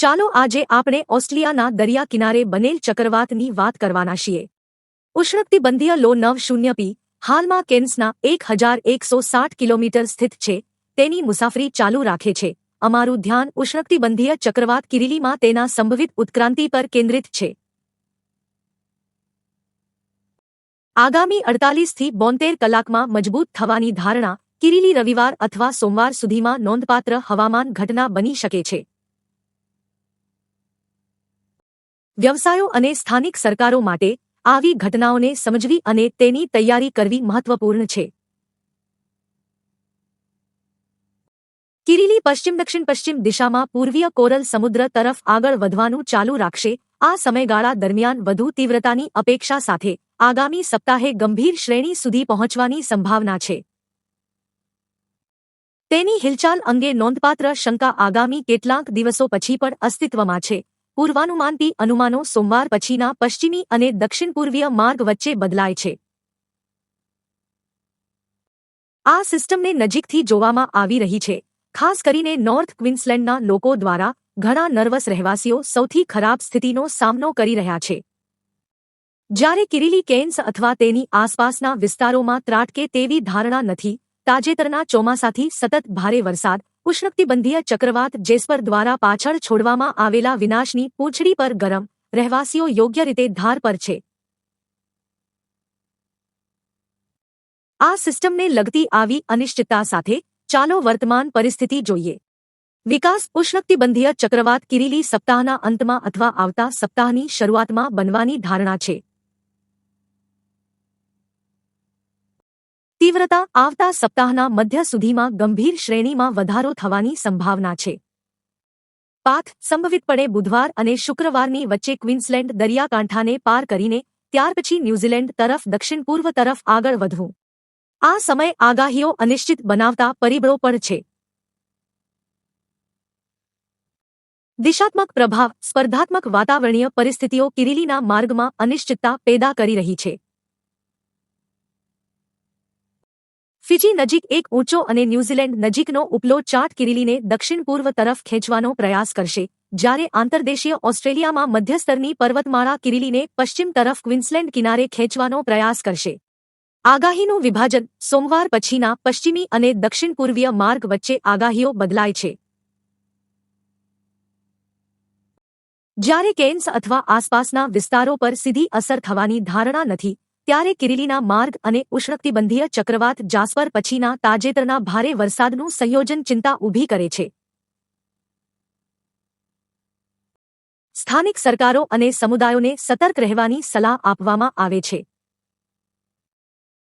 ચાલો આજે આપણે ઓસ્ટ્રેલિયાના દરિયા કિનારે બનેલ ચક્રવાતની વાત કરવાના છીએ. ઉષ્ણકટિબંધીય લો નવ શૂન્ય પી, હાલમાં કેન્સના એક હજાર એકસો સાઠ કિલોમીટર સ્થિત છે. તેની મુસાફરી ચાલુ રાખે છે. અમારું ધ્યાન ઉષ્ણકટિબંધીય ચક્રવાત કિરીલીમાં તેના સંભવિત ઉત્ક્રાંતિ પર કેન્દ્રિત છે. આગામી અડતાલીસથી બોતેર કલાકમાં મજબૂત થવાની ધારણા કિરીલી રવિવાર અથવા સોમવાર સુધીમાં નોંધપાત્ર હવામાન ઘટના બની શકે છે. વ્યવસાયો અને સ્થાનિક સરકારો માટે આવી ઘટનાઓને સમજવી અને તેની તૈયારી કરવી મહત્વપૂર્ણ છે. કિરીલી પશ્ચિમ દક્ષિણ પશ્ચિમ દિશામાં પૂર્વીય કોરલ સમુદ્ર તરફ આગળ વધવાનું ચાલુ રાખશે. આ સમયગાળા દરમિયાન વધુ તીવ્રતાની અપેક્ષા સાથે આગામી સપ્તાહે ગંભીર શ્રેણી સુધી પહોંચવાની સંભાવના છે. તેની હિલચાલ અંગે નોંધપાત્ર શંકા આગામી કેટલાક દિવસો પછી પણ અસ્તિત્વમાં છે. પૂર્વાનુમાનથી અનુમાનો સોમવાર પછીના પશ્ચિમી અને દક્ષિણ પૂર્વીય માર્ગ વચ્ચે બદલાય છે. આ સિસ્ટમને નજીકથી જોવામાં આવી રહી છે. ખાસ કરીને નોર્થ ક્વિન્સલેન્ડના લોકો દ્વારા ઘણા નર્વસ રહેવાસીઓ સૌથી ખરાબ સ્થિતિનો સામનો કરી રહ્યા છે. જ્યારે કિરીલી કેન્સ અથવા તેની આસપાસના વિસ્તારોમાં ત્રાટકે તેવી ધારણા નથી, તાજેતરના ચોમાસાથી સતત ભારે વરસાદ ઉષ્ણકટિબંધીય ચક્રવાત જેસ્પર દ્વારા પાછળ છોડવામાં આવેલા વિનાશની પૂંછડી પર ગરમ રહેવાસીઓ યોગ્ય રીતે ધાર પર છે. આ સિસ્ટમને લગતી આવી અનિશ્ચિતતા સાથે ચાલો વર્તમાન પરિસ્થિતિ જોઈએ. વિકાસ ઉષ્ણકટિબંધીય ચક્રવાત કિરીલી સપ્તાહના અંતમાં અથવા આવતા સપ્તાહની શરૂઆતમાં બનવાની ધારણા છે. તીવ્રતા આવતા સપ્તાહના મધ્ય સુધીમાં ગંભીર શ્રેણીમાં વધારો થવાની સંભાવના છે. પાથ સંભવિતપણે બુધવાર અને શુક્રવારની વચ્ચે ક્વિન્સલેન્ડ દરિયાકાંઠાને પાર કરીને ત્યાર પછી ન્યૂઝીલેન્ડ તરફ દક્ષિણ પૂર્વ તરફ આગળ વધવું. આ સમય આગાહીઓ અનિશ્ચિત બનાવતા પરિબળો પણ છે. દિશાત્મક પ્રભાવ, સ્પર્ધાત્મક વાતાવરણીય પરિસ્થિતિઓ કિરીલીના માર્ગમાં અનિશ્ચિતતા પેદા કરી રહી છે. ફિજી નજીક એક ઊંચો અને ન્યૂઝીલેન્ડ નજીકનો ઉપલો ચાટ કિરીલીને દક્ષિણ પૂર્વ તરફ ખેંચવાનો પ્રયાસ કરશે, જ્યારે આંતરદેશીય ઓસ્ટ્રેલિયામાં મધ્યસ્તરની પર્વતમાળા કિરીલીને પશ્ચિમ તરફ ક્વિન્સલેન્ડ કિનારે ખેંચવાનો પ્રયાસ કરશે. આગાહીનું વિભાજન સોમવાર પછીના પશ્ચિમી અને દક્ષિણ પૂર્વીય માર્ગ વચ્ચે આગાહીઓ બદલાય છે. જ્યારે કેન્સ અથવા આસપાસના વિસ્તારો પર સીધી અસર થવાની ધારણા નથી ત્યારે કિરીલીના માર્ગ અને ઉષ્ણકટિબંધીય ચક્રવાત જાસ્પર પછીના તાજેતરના ભારે વરસાદનું સંયોજન ચિંતા ઊભી કરે છે. સ્થાનિક સરકારો અને સમુદાયોને સતર્ક રહેવાની સલાહ આપવામાં આવે છે.